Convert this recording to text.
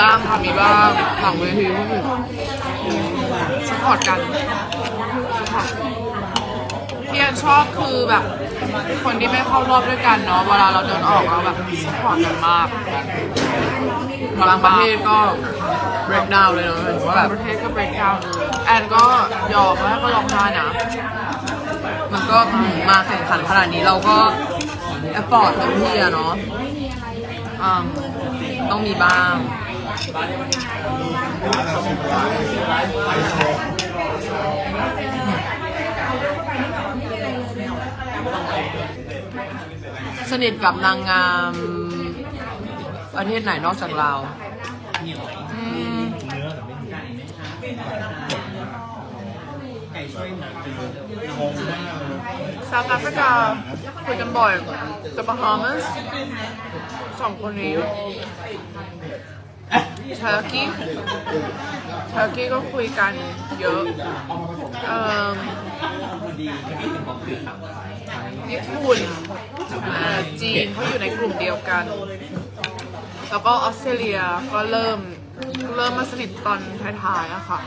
บ้างค่ะมีบ้างหลังเวทีก็คือสปอร์ตกันค่ะที่แอนชอบคือแบบ คนที่ไม่เข้ารอบด้วยกันเนาะเวลาเราเดินออกเราแบบสปอร์ตกันมากบางประเทศก็ break down เลยเนอะหมางว่าแบบประเทศก็ break down เลยแอนก็ยอมแล้วก็ร้องไห้นะ มันก็มาแข่งขันขนาดนี้เราก็แอฟฟอร์ตเต็มที่อะเนาะต้องมีบ้าง สนิทกับนางงามประเทศไหนนอกจากเราอืมซาท์แอฟริกาคุยกันบ่อยกับบาฮามัสสองคนนี้ เทอร์กีเทอร์กีก็คุยกันเยอะเอ่อญี่ปุ่นอ่าจีนเขาอยู่ในกลุ่มเดียวกัน แล้วก็ออสเตรเลียก็เริ่มเริ่มมาสนิทตอนท้ายๆอะค่ะ